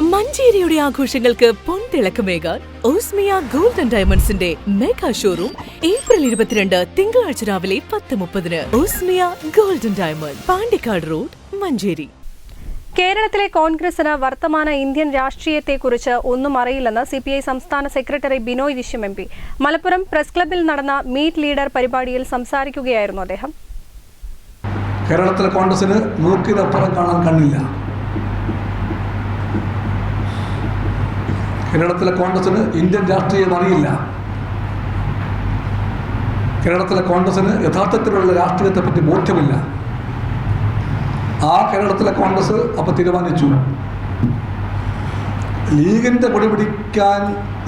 മഞ്ചേരിയുടെ ആഘോഷങ്ങൾക്ക് പൊൻതിളക്കമേകാൻ Osmiya golden and ഡയമണ്ട്സിന്റെ മെഗാ ഷോറൂം ഏപ്രിൽ ഇരുപത്തിരണ്ട് തിങ്കളാഴ്ച രാവിലെ പത്ത് മുപ്പതിന്. Osmiya golden and diamond Pandikkad road Manjeri. കേരളത്തിലെ കോൺഗ്രസിന് വർത്തമാന ഇന്ത്യൻ രാഷ്ട്രീയത്തെക്കുറിച്ച് ഒന്നും അറിയില്ലെന്ന് സി പി ഐ സംസ്ഥാന secretary Binoy Viswam M P. Malappuram press ക്ലബിൽ നടന്ന മീറ്റ് ലീഡർ പരിപാടിയിൽ സംസാരിക്കുകയായിരുന്നു അദ്ദേഹം. കേരളത്തിലെ കോൺഗ്രസിന് മൂക്കിനപ്പുറം കാണാൻ കണ്ണില്ല. കേരളത്തിലെ കോൺഗ്രസിന് ഇന്ത്യൻ രാഷ്ട്രീയം അറിയില്ല. കേരളത്തിലെ കോൺഗ്രസിന് യഥാർത്ഥത്തിലുള്ള രാഷ്ട്രീയത്തെപ്പറ്റി ബോധ്യമില്ല. ആ കേരളത്തിലെ കോൺഗ്രസ് അപ്പോൾ തീരുമാനിച്ചു. ലീഗിന്റെ പൊടി പിടിക്കാൻ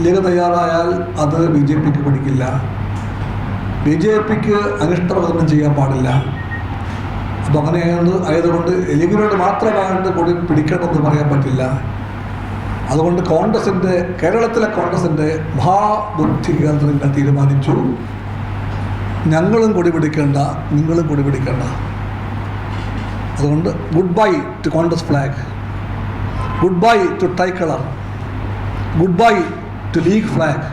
ലീഗ് തയ്യാറായാൽ അത് ബി ജെ പിക്ക് പിടിക്കില്ല. ബി ജെ പിക്ക് അനിഷ്ടപ്രകടനം ചെയ്യാൻ പാടില്ല. അപ്പോൾ അങ്ങനെ ആയത് ആയതുകൊണ്ട് ലീഗിനോട് മാത്രമായിട്ട് പൊടി പിടിക്കണമെന്ന് പറയാൻ പറ്റില്ല. അതുകൊണ്ട് കോൺഗ്രസിന്റെ കേരളത്തിലെ കോൺഗ്രസിന്റെ മഹാബുദ്ധി കേന്ദ്രങ്ങൾ തീരുമാനിച്ചു. ഞങ്ങളും കൊടി പിടിക്കേണ്ട നിങ്ങളും കൊടി പിടിക്കേണ്ട. അതുകൊണ്ട് goodbye to Congress flag goodbye to tie colour goodbye to league flag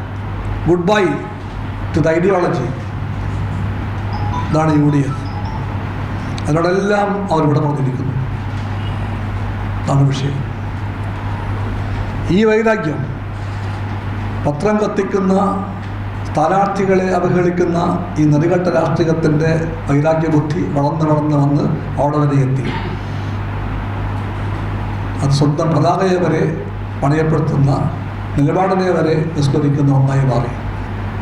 goodbye to the ideology ഇതാണ് യു ഡി എഫ് അതിനോടെല്ലാം അവരിവിടെ പറഞ്ഞിരിക്കുന്നു. അതാണ് വിഷയം. ഈ വൈരാഗ്യം പത്രം കത്തിക്കുന്ന സ്ഥാനാർത്ഥികളെ അവഹേളിക്കുന്ന ഈ നെറികെട്ട രാഷ്ട്രീയത്തിന്റെ വൈരാഗ്യബുദ്ധി വളർന്ന് വളർന്ന് വന്ന് അവിടെ വരെ എത്തി. അത് സ്വന്തം പതാകയെ വരെ പണയപ്പെടുത്തുന്ന നിലപാടിനെ വരെ വിസ്മരിക്കുന്ന ഒന്നായി മാറി.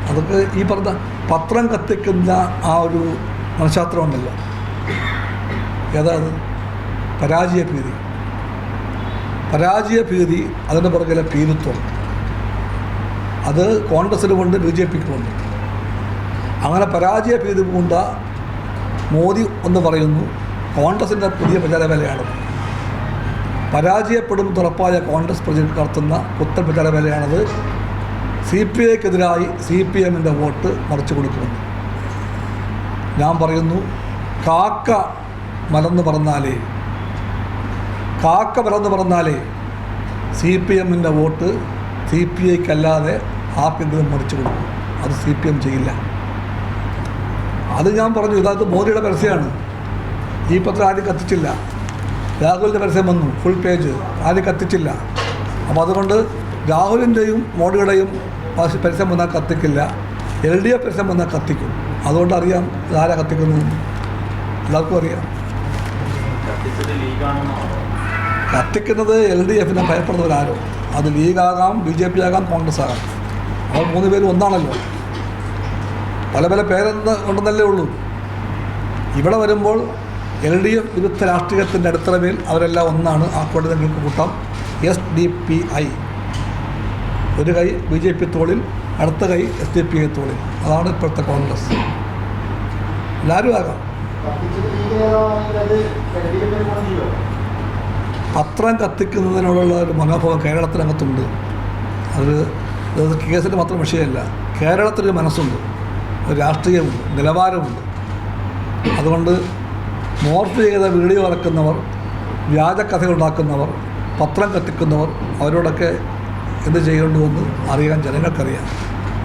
അതൊക്കെ ഈ പറഞ്ഞ പത്രം കത്തിക്കുന്ന ആ ഒരു മനഃശാസ്ത്രമുണ്ടല്ലോ. ഏതാ പരാജയ പരാജയ ഭീതി അതിന്റെ പുറകിലെ ഭീരുത്വം. അത് കോൺഗ്രസിനുമുണ്ട് ബി ജെ പിക്കുമുണ്ട് അങ്ങനെ പരാജയ ഭീതി പൂണ്ട മോദി എന്ന് പറയുന്നു കോൺഗ്രസിന്റെ പുതിയ പ്രചാരവേലയാണ്. പരാജയപ്പെടും തുറപ്പായ കോൺഗ്രസ് പ്രച നടത്തുന്ന പുത്തൻ പ്രചാരവേലയാണത്. സി പി ഐക്കെതിരായി സി പി എമ്മിന്റെ വോട്ട് മറിച്ചു കൊടുക്കുമെന്ന് ഞാൻ പറയുന്നു കാക്ക മലന്ന് പറഞ്ഞാലേ കാക്ക മലന്ന് പറഞ്ഞാലേ സി പി എമ്മിന്റെ വോട്ട് സി പി ഐക്കല്ലാതെ ആർക്കെങ്കിലും മറിച്ചു കൊടുക്കും. അത് സി പി എം ചെയ്യില്ല. അത് ഞാൻ പറഞ്ഞു ഇതത് മോദിയുടെ പരസ്യമാണ്. ഈ പത്രം ആരും കത്തിച്ചില്ല. രാഹുലിന്റെ പരസ്യം വന്നു ഫുൾ പേജ് ആരും കത്തിച്ചില്ല. അപ്പോൾ അതുകൊണ്ട് രാഹുലിന്റെയും മോഡിയുടെയും പരസ്യം വന്നാൽ കത്തിക്കില്ല. എൽ ഡി എഫ് പരസ്യം വന്നാൽ കത്തിക്കും. അതുകൊണ്ട് അറിയാം ഇതാരാ കത്തിക്കുന്നു എല്ലാവർക്കും അറിയാം. കത്തിക്കുന്നത് എൽ ഡി എഫിനെ ഭയപ്പെടുന്നവരാരോ? അത് ലീഗാകാം ബി ജെ പി ആകാം കോൺഗ്രസ് ആകാം അവർ മൂന്ന് പേരും ഒന്നാണല്ലോ. പല പല പേരെന്ന് ഉണ്ടെന്നല്ലേ ഉള്ളൂ. ഇവിടെ വരുമ്പോൾ എൽ ഡി എഫ് വിരുദ്ധ രാഷ്ട്രീയത്തിന്റെ അടിത്തറവിൽ അവരെല്ലാം ഒന്നാണ്. ആ കൂട്ടത്തിൽ നിങ്ങൾക്ക് കൂട്ടാം. S D P I. ഒരു കൈ ബി ജെ പി തോളിൽ അടുത്ത കൈ എസ് ഡി പി ഐ തോളിൽ. അതാണ് ഇപ്പോഴത്തെ കോൺഗ്രസ്. എല്ലാവരും ആകാം. പത്രം കത്തിക്കുന്നതിനോടുള്ള ഒരു മനോഭാവം കേരളത്തിനകത്തുണ്ട്. അത് അത് കേസിന്റെ മാത്രം വിഷയമല്ല. കേരളത്തിലൊരു മനസ്സുണ്ട്. ഒരു രാഷ്ട്രീയമുണ്ട്. നിലവാരമുണ്ട്. അതുകൊണ്ട് മോർഫ് ചെയ്ത വീഡിയോ ഇറക്കുന്നവർ വ്യാജക്കഥ ഉണ്ടാക്കുന്നവർ പത്രം കത്തിക്കുന്നവർ അവരോടൊക്കെ എന്ത് ചെയ്യേണ്ടുവെന്ന് അറിയാൻ ജനങ്ങൾക്കറിയാം.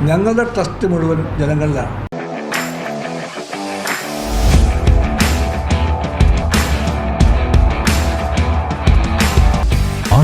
ഞങ്ങളുടെ ട്രസ്റ്റ് മുഴുവൻ ജനങ്ങളിലാണ്.